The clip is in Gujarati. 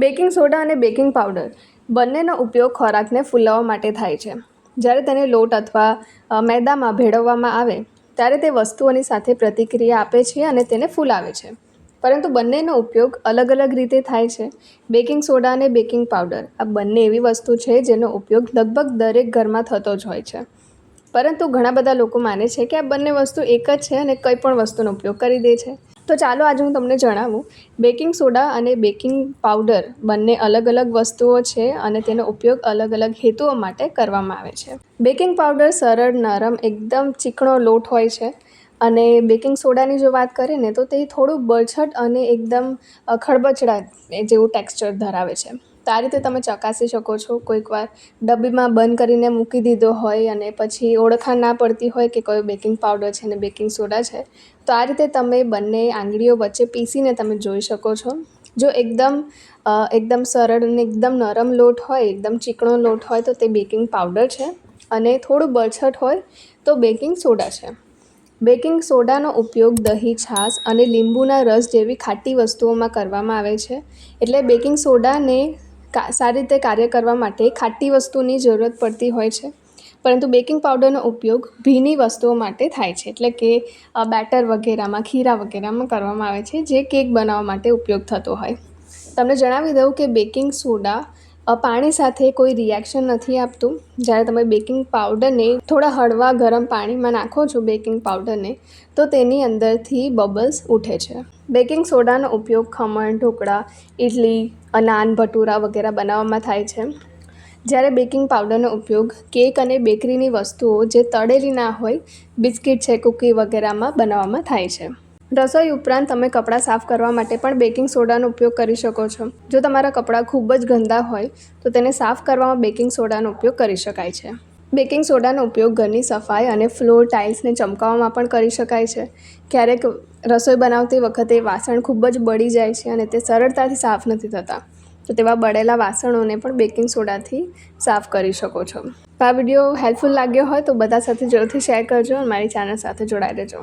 બેકિંગ સોડા અને બેકિંગ પાવડર બંનેનો ઉપયોગ ખોરાકને ફૂલાવવા માટે થાય છે. જ્યારે તેને લોટ અથવા મેદામાં ભેળવવામાં આવે, ત્યારે તે વસ્તુઓની સાથે પ્રતિક્રિયા આપે છે અને તેને ફૂલાવે છે. પરંતુ બંનેનો ઉપયોગ અલગ અલગ રીતે થાય છે. બેકિંગ સોડા અને બેકિંગ પાવડર આ બંને એવી વસ્તુ છે જેનો ઉપયોગ લગભગ દરેક ઘરમાં થતો જ હોય છે. પરંતુ ઘણા બધા લોકો માને છે કે આ બંને વસ્તુ એક જ છે અને કંઈ પણ વસ્તુનો ઉપયોગ કરી દે છે. તો ચાલો આજે હું તમને જણાવું. બેકિંગ સોડા અને બેકિંગ પાવડર બંને અલગ અલગ વસ્તુઓ છે અને તેનો ઉપયોગ અલગ અલગ હેતુઓ માટે કરવામાં આવે છે. બેકિંગ પાવડર સરળ નરમ એકદમ ચીકણો લોટ હોય છે. અને બેકિંગ સોડાની જો વાત કરીએ ને તો તે થોડું બળછટ અને એકદમ અ, ખરબચડા જેવું ટેક્સચર ધરાવે છે. તો આ રીતે તમે ચકાસી શકો છો. કોઈકવાર ડબ્બીમાં બંધ કરીને મૂકી દીધો હોય અને પછી ઓળખાણ ના પડતી હોય કે કયો બેકિંગ પાવડર છે અને બેકિંગ સોડા છે, તો આ રીતે તમે બંને આંગળીઓ વચ્ચે પીસીને તમે જોઈ શકો છો. જો એકદમ એકદમ સરળ અને એકદમ નરમ લોટ હોય, એકદમ ચીકણો લોટ હોય, તો તે બેકિંગ પાવડર છે અને થોડું બળછટ હોય, તો બેકિંગ સોડા છે. બેકિંગ સોડાનો ઉપયોગ દહીં, છાશ અને લીંબુના રસ જેવી ખાટી વસ્તુઓમાં કરવામાં આવે છે. એટલે બેકિંગ સોડાને સારી રીતે કાર્ય કરવા માટે ખાટી વસ્તુની જરૂરત પડતી હોય છે. પરંતુ બેકિંગ પાવડરનો ઉપયોગ ભીની વસ્તુઓ માટે થાય છે. એટલે કે બેટર વગેરેમાં, ખીરા વગેરેમાં કરવામાં આવે છે, જે કેક બનાવવા માટે ઉપયોગ થતો હોય. તમને જણાવી દઉં કે બેકિંગ સોડા પાણી સાથે કોઈ રિએક્શન નથી આપતું. જ્યારે તમે બેકિંગ પાવડરને થોડા હળવા ગરમ પાણીમાં નાખો છો બેકિંગ પાવડરને તો તેની અંદરથી બબલ્સ ઉઠે છે. બેકિંગ સોડાનો ઉપયોગ ખમણ, ઢોકળા ઇડલી અનાન નાન ભટૂરા વગેરે બનાવવામાં થાય છે. જ્યારે બેકિંગ પાવડરનો ઉપયોગ કેક અને બેકરીની વસ્તુઓ જે તળેલી ના હોય, બિસ્કિટ છે કૂકી વગેરેમાં બનાવવામાં થાય છે. રસોઈ ઉપરાંત તમે કપડાં સાફ કરવા માટે પણ બેકિંગ સોડાનો ઉપયોગ કરી શકો છો. જો તમારા કપડાં ખૂબ જ ગંદા હોય, તો તેને સાફ કરવામાં બેકિંગ સોડાનો ઉપયોગ કરી શકાય છે. બેકિંગ સોડાનો ઉપયોગ ઘરની સફાઈ અને ફ્લોર ટાઇલ્સને ચમકાવવામાં પણ કરી શકાય છે. ક્યારેક રસોઈ બનાવતી વખતે વાસણ ખૂબ જ બળી જાય છે અને તે સરળતાથી સાફ નથી થતા. તો તેવા બળેલા વાસણોને પણ બેકિંગ સોડાથી સાફ કરી શકો છો. આ વીડિયો હેલ્પફુલ લાગ્યો હોય તો બધા સાથે જરૂરથી શેર કરજો અને મારી ચેનલ સાથે જોડાઈ રહેજો.